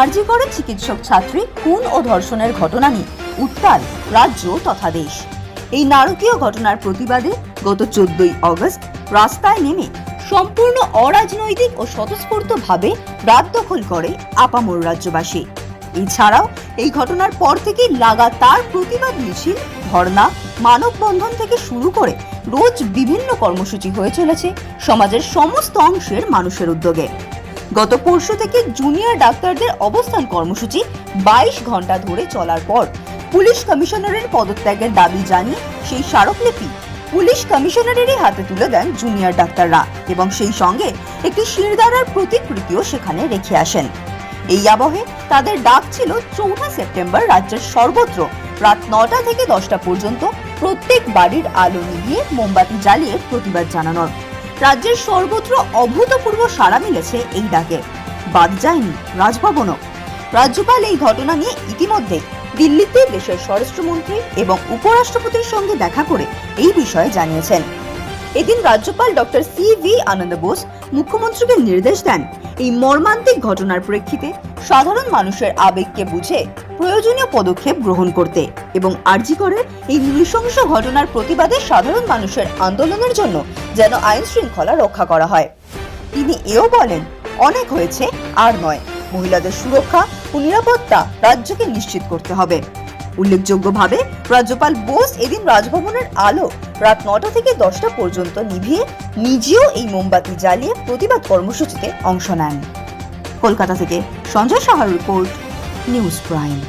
আরজি করে চিকিৎসক ছাত্রী, খুন ও ধর্ষণের ঘটনা নিয়ে উত্তাল রাজ্য তথা দেশ। এই নারকীয় ঘটনার প্রতিবাদে গত চোদ্দই অগস্ট রাস্তায় নেমে সম্পূর্ণ অরাজনৈতিক ও স্বতঃস্ফূর্তভাবে রাত দখল করে আপামোর রাজ্যবাসী। এছাড়াও এই ঘটনার পর থেকে লাগাতার প্রতিবাদ মিছিল, ধর্ণা, মানববন্ধন থেকে শুরু করে রোজ বিভিন্ন কর্মসূচি হয়ে চলেছে সমাজের সমস্ত অংশের মানুষের উদ্যোগে। গত পরশু থেকে জুনিয়র ডাক্তারদের অবস্থান কর্মসূচি বাইশ ঘণ্টা ধরে চলার পর পুলিশ কমিশনারের পদত্যাগের দাবি জানিয়ে সেই স্মারকলিপি পুলিশ কমিশনারেরই হাতে তুলে দেন জুনিয়র ডাক্তাররা এবং সেই সঙ্গে একটি শিরদাঁড়ার প্রতিকৃতিও সেখানে রেখে আসেন। এই আবহে তাদের ডাক ছিল চৌঠা সেপ্টেম্বর রাজ্যের সর্বত্র। রাত নটা থেকে দশটা পর্যন্ত প্রত্যেক বাড়ির আলো নিভিয়ে মোমবাতি জ্বালিয়ে প্রতিবাদ জানানোর। রাজ্যের সর্বত্র অভূতপূর্ব সাড়া মিলেছে এই ডাকে। বাদ যায়নি রাজভবনও। রাজ্যপাল এই ঘটনা নিয়ে ইতিমধ্যে দিল্লিতে দেশের স্বরাষ্ট্রমন্ত্রী এবং উপরাষ্ট্রপতির সঙ্গে দেখা করে এই বিষয়ে জানিয়েছেন। এদিন রাজ্যপাল doctor C V Ananda Bose মুখ্যমন্ত্রীকে নির্দেশ দেন এই মর্মান্তিক ঘটনার প্রেক্ষিতে সাধারণ মানুষের আবেগকে বুঝে প্রয়োজনীয় পদক্ষেপ গ্রহণ করতে এবং আর্জি করে এই নৃশংস ঘটনার প্রতিবাদে সাধারণ মানুষের আন্দোলনের জন্য যেন আইন শৃঙ্খলা রক্ষা করা হয়। তিনি এও বলেন, অনেক হয়েছে, আর নয়। মহিলাদের সুরক্ষা ও নিরাপত্তা রাজ্যকে নিশ্চিত করতে হবে। উল্লেখযোগ্যভাবে, রাজ্যপাল বোস এদিন রাজভবনের আলো রাত নটা থেকে দশটা পর্যন্ত নিভিয়ে নিজেও এই মোমবাতি জ্বালিয়ে প্রতিবাদ কর্মসূচিতে অংশ নেন। কলকাতা থেকে সঞ্জয় সাহার রিপোর্ট, নিউজ প্রাইম।